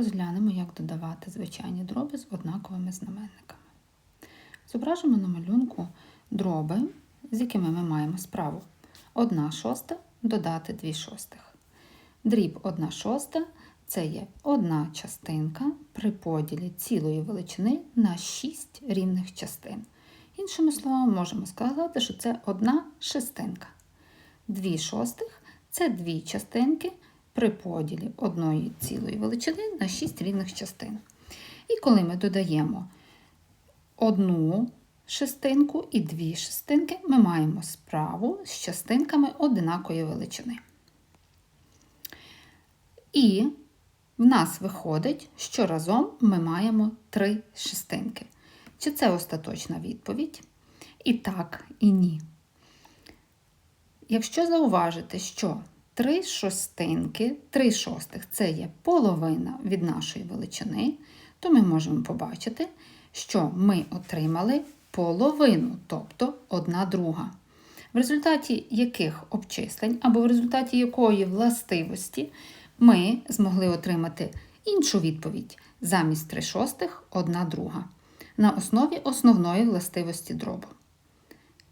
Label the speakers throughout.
Speaker 1: Розглянемо, як додавати звичайні дроби з однаковими знаменниками. Зображимо на малюнку дроби, з якими ми маємо справу. 1 шоста додати 2 шостих. Дріб 1 шоста це є одна частинка при поділі цілої величини на 6 рівних частин. Іншими словами, можемо сказати, що це одна шестинка. 2 шостих це дві частинки при поділі одної цілої величини на 6 рівних частин. І коли ми додаємо одну шестинку і дві шестинки, ми маємо справу з частинками одинакої величини. І в нас виходить, що разом ми маємо три шестинки. Чи це остаточна відповідь? І так, і ні. Якщо зауважити, що 3 шостинки, 3 шостих це є половина від нашої величини, то ми можемо побачити, що ми отримали половину, тобто 1 друга. В результаті яких обчислень або в результаті якої властивості ми змогли отримати іншу відповідь замість 3 шостих 1 друга на основі основної властивості дробу.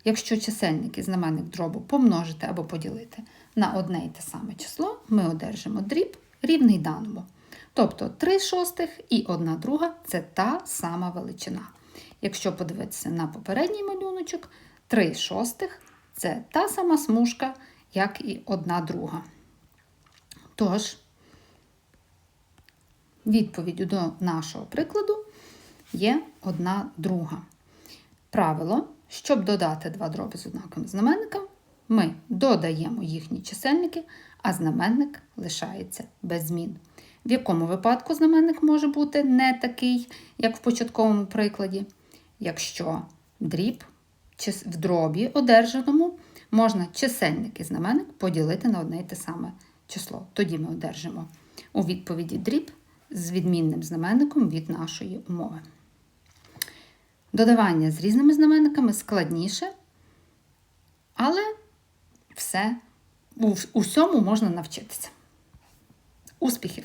Speaker 1: Якщо чисельник і знаменник дробу помножити або поділити на одне і те саме число, ми одержимо дріб рівний даному. Тобто 3 шостих і 1 друга це та сама величина. Якщо подивитися на попередній малюночок, 3 шостих це та сама смужка, як і 1 друга. Тож, відповіддю до нашого прикладу є 1 друга. Правило, щоб додати два дроби з однаковим знаменником, ми додаємо їхні чисельники, а знаменник лишається без змін. В якому випадку знаменник може бути не такий, як в початковому прикладі, якщо дріб в дробі одержаному можна чисельник і знаменник поділити на одне й те саме число. Тоді ми одержимо у відповіді дріб з відмінним знаменником від нашої умови. Додавання з різними знаменниками складніше, але все у всьому можна навчитися. Успіхів!